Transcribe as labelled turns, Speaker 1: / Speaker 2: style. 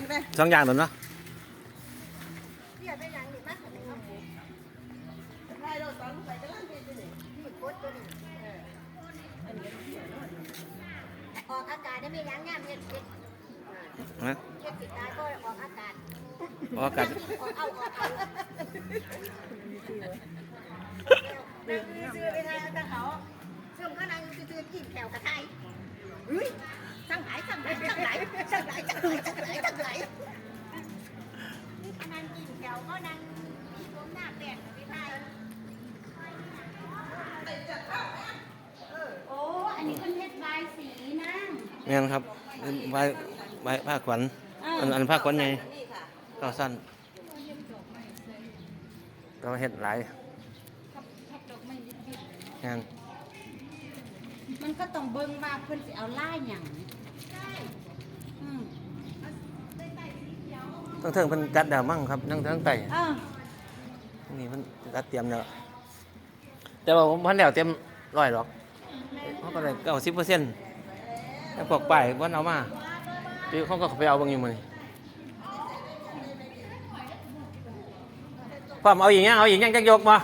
Speaker 1: อันไป
Speaker 2: สองอย่างตัวเนาะ
Speaker 3: เดี๋ยวไปหลังนี่มาขนม
Speaker 1: ใช่เราตอนใส่กระลังเพชรนี่
Speaker 3: นี่กดตัวนี้ออกอากาศได้ไม่ยั้งย่ำเย็ดเย็ด
Speaker 2: นะ
Speaker 3: เย็ดติดตายก็ออกอากาศ
Speaker 2: ออกอากาศ
Speaker 3: ออกเอาออกเอานั่งซื้อไปทายตะเขาซึ่งก็นั่งซื้อกินแถวกระไทย สั่งไหนสั่งไหนสั่งไหนสั่งไหนนี่ก็นั่งกินแถวก็นั่งมีผมหน้าแปลกไปทายโอ้ อันนี้เป็นเพชรลายสีนะ
Speaker 2: แม่นครับใบใบผ้าขวัญอันอันผ้าขวัญไง
Speaker 1: นี่ค่ะ
Speaker 2: ก็สั้นก็เห็ดหลาย
Speaker 3: กับแพ็คดอกไม้ดิบ
Speaker 2: งาน
Speaker 3: ๆมันก็ต้องเบิ่งว่าเพิ่นสิเอาล่ายหยังใช่อืม
Speaker 2: ตั้งเทิงเพิ่นจัดดาวมั่งครับนั่งทั้งไต่
Speaker 3: เออ
Speaker 2: นี่เพิ่นจัดเตรียมแล้วแต่ว่าผมพันแล้วเตรียมร้อยหรอกเขาก็เลยเก้าสิบเปอร์เซ็นต์แล้วพวกป้ายว่าเอามาพี่เขาก็ไปเอาบางอย่างมานี่พร้อมเอาอีกยังเอาอีกยังจะยกมา